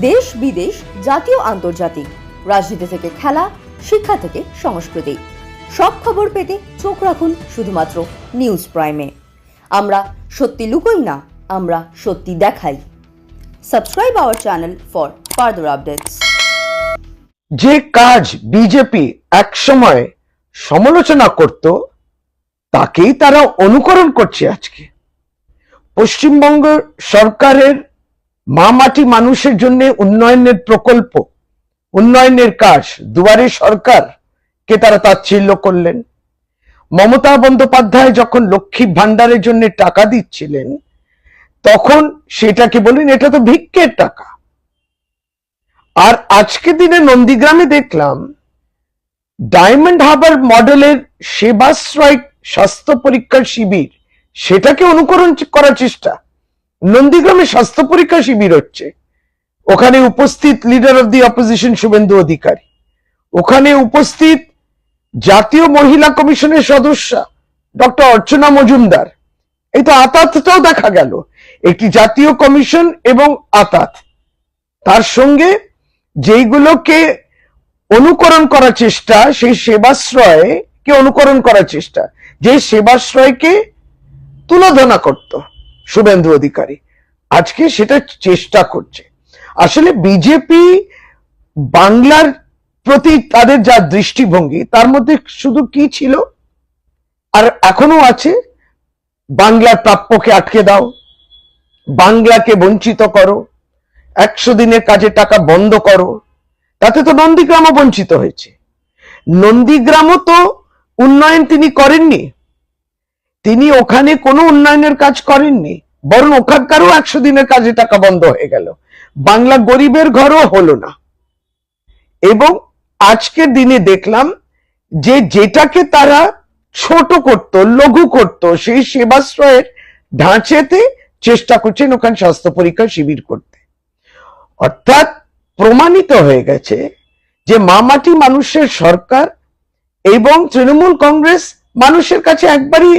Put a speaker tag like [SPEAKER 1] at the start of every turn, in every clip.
[SPEAKER 1] দেশ বিদেশ, জাতীয়, আন্তর্জাতিক। রাজনীতি থেকে খেলা, শিক্ষা থেকে সংস্কৃতি। সব খবর পেতে চোখ রাখুন শুধুমাত্র নিউজ প্রাইমে। আমরা সত্যি লুকোই না, আমরা সত্যি দেখাই। Subscribe our channel for further updates.
[SPEAKER 2] যে কাজ বিজেপি একসময় সমালোচনা করত, তাকেই তারা অনুকরণ করছে আজকে। পশ্চিমবঙ্গ সরকারের মা মাটি মানুষের জন্য উন্নয়নের প্রকল্প, উন্নয়নের কাজ দুয়ারে সরকার কে তারা তাচ্ছিল্য করলেন। মমতা বন্দ্যোপাধ্যায় যখন লক্ষ্মী ভান্ডারের জন্য টাকা দিচ্ছিলেন, তখন সেটাকে বলেন এটা তো ভিক্ষের টাকা। আর আজকে দিনে নন্দীগ্রামে দেখলাম, ডায়মন্ড হাবার মডেলের সেবাশ্রয় স্বাস্থ্য পরীক্ষার শিবির, সেটাকে অনুকরণ করার চেষ্টা। নন্দীগ্রামে স্বাস্থ্য পরীক্ষা শিবির হচ্ছে। ওখানে উপস্থিত leader of the opposition Suvendu Adhikari. ওখানে উপস্থিত জাতীয় মহিলা কমিশনের সদস্য ডক্টর অর্চনা মজুমদার। এই তো আতাতটাও দেখা গেল। একটি জাতীয় কমিশন এবং আতাত। তার সঙ্গে যেইগুলোকে অনুকরণ করার চেষ্টা, সেই সেবাশ্রয় কে অনুকরণ করার চেষ্টা, যে সেবাশ্রয়কে তুলোধনা করত। শুভেন্দু অধিকারী। আজকে সেটা চেষ্টা করছে। আসলে বিজেপি বাংলার প্রতি তাদের যা দৃষ্টিভঙ্গি, তার মধ্যে শুধু কি ছিল? আর এখনও আছে? বাংলার প্রাপ্যকে আটকে দাও। বাংলাকে বঞ্চিত করো। একশো দিনের কাজে টাকা বন্ধ করো। তাতে তো নন্দীগ্রামও বঞ্চিত হয়েছে। নন্দীগ্রামও তো উন্নয়ন তিনি করেননি। তিনি ওখানে কোনো উন্নয়নের কাজ করেননি, বরং ওখানকারও একশো দিনের কাজে টাকা বন্ধ হয়ে গেল। বাংলা গরিবের ঘরও হলো না। এবং আজকের দিনে দেখলাম যে যেটাকে তারা ছোট করত, লঘু করত, সেই সেবাশ্রয়ের ঢাঁচেতে চেষ্টা করছেন ওখানে স্বাস্থ্য পরীক্ষা শিবির করতে। অর্থাৎ প্রমাণিত হয়ে গেছে যে মামাটি মানুষের সরকার এবং তৃণমূল কংগ্রেস মানুষের কাছে একবারই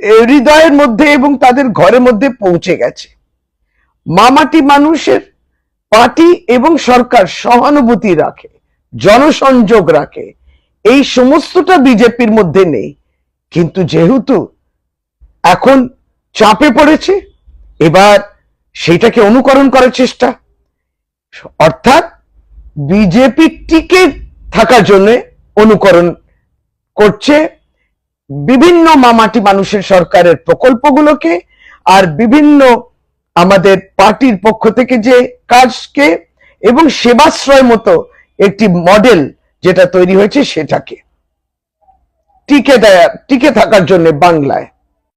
[SPEAKER 2] হৃদয়ের মধ্যে এবং তাদের ঘরের মধ্যে পৌঁছে গেছে। মামাটি মানুষের পার্টি এবং সরকার সহানুভূতি রাখে, জনসংযোগ রাখে। এই সমস্তটা বিজেপির মধ্যে নেই। কিন্তু যেহেতু এখন চাপে পড়েছে, এবার সেটাকে অনুকরণ করার চেষ্টা। অর্থাৎ বিজেপি টিকে থাকার জন্য অনুকরণ করছে বিভিন্ন মামাটি মানুষের সরকারের প্রকল্পগুলোকে আর বিভিন্ন আমাদের পার্টির পক্ষ থেকে যে কাজকে এবং সেবাশ্রয় মতো একটি মডেল যেটা তৈরি হয়েছে সেটাকে। টিকে দেয়া টিকে থাকার জন্য বাংলায়।